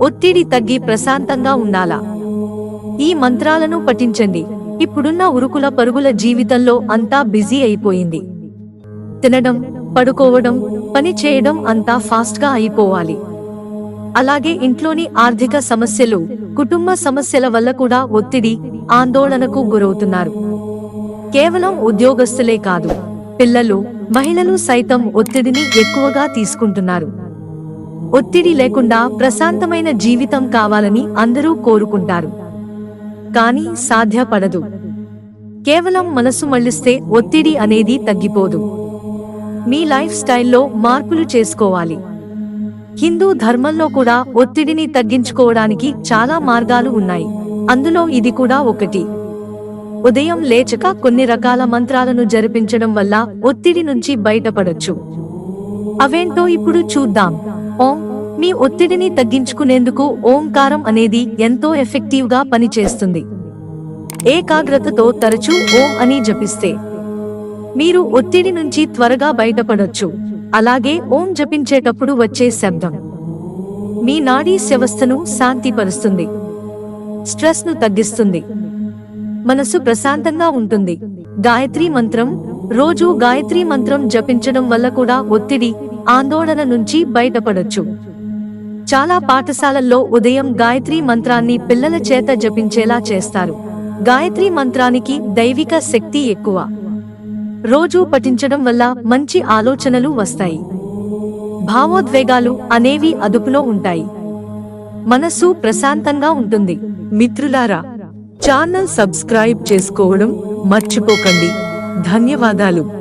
ఒత్తిడి తగ్గి ప్రశాంతంగా ఉండాలా? ఈ మంత్రాలను పఠించండి. ఇప్పుడున్న ఉరుకుల పరుగుల జీవితంలో అంతా బిజీ అయిపోయింది. తినడం పడుకోవడం పని చేయడం అంతా ఫాస్ట్గా అయిపోవాలి. అలాగే ఇంట్లోని ఆర్థిక సమస్యలు కుటుంబ సమస్యల వల్ల కూడా ఒత్తిడి ఆందోళనకు గురవుతున్నారు. కేవలం ఉద్యోగస్తులే కాదు పిల్లలు మహిళలు సైతం ఒత్తిడిని ఎక్కువగా తీసుకుంటున్నారు. ఒత్తిడి లేకుండా ప్రశాంతమైన జీవితం కావాలని అందరూ కోరుకుంటారు. కానీ సాధ్యపడదు. కేవలం మనసు మళ్ళిస్తే ఒత్తిడి అనేది తగ్గిపోదు. మీ లైఫ్ స్టైల్లో మార్పులు చేసుకోవాలి. హిందూ ధర్మంలో కూడా ఒత్తిడిని తగ్గించుకోవడానికి చాలా మార్గాలు ఉన్నాయి. అందులో ఇది కూడా ఒకటి. ఉదయం లేచక కొన్ని రకాల మంత్రాలను జరిపించడం వల్ల ఒత్తిడి నుంచి బయటపడొచ్చు. అవేంటో ఇప్పుడు చూద్దాం. ఓం. మీ ఒత్తిడిని తగ్గించుకునేందుకు ఓంకారం అనేది ఎంతో ఎఫెక్టివ్గా పనిచేస్తుంది. ఏకాగ్రతతో తరచూ ఓం అని జపిస్తే మీరు ఒత్తిడి నుంచి త్వరగా బయటపడొచ్చు. అలాగే ఓం జపించేటప్పుడు వచ్చే శబ్దం మీ నాడీ వ్యవస్థను శాంతిపరుస్తుంది. స్ట్రెస్ను తగ్గిస్తుంది. మనసు ప్రశాంతంగా ఉంటుంది. గాయత్రి మంత్రం రోజు గాయత్రి మంత్రం జపించడం వల్ల కూడా ఒత్తిడి ఆందోళన నుంచి బయటపడొచ్చు. చాలా పాఠశాలల్లో ఉదయం గాయత్రి మంత్రాన్ని పిల్లల చేత జపించేలా చేస్తారు. గాయత్రి మంత్రానికి దైవిక శక్తి ఎక్కువ. రోజూ పఠించడం వల్ల మంచి ఆలోచనలు వస్తాయి. భావోద్వేగాలు అనేవి అదుపులో ఉంటాయి. మనసు ప్రశాంతంగా ఉంటుంది. మిత్రులారా ఛానల్ సబ్స్క్రైబ్ చేసుకోవడం మర్చిపోకండి. ధన్యవాదాలు.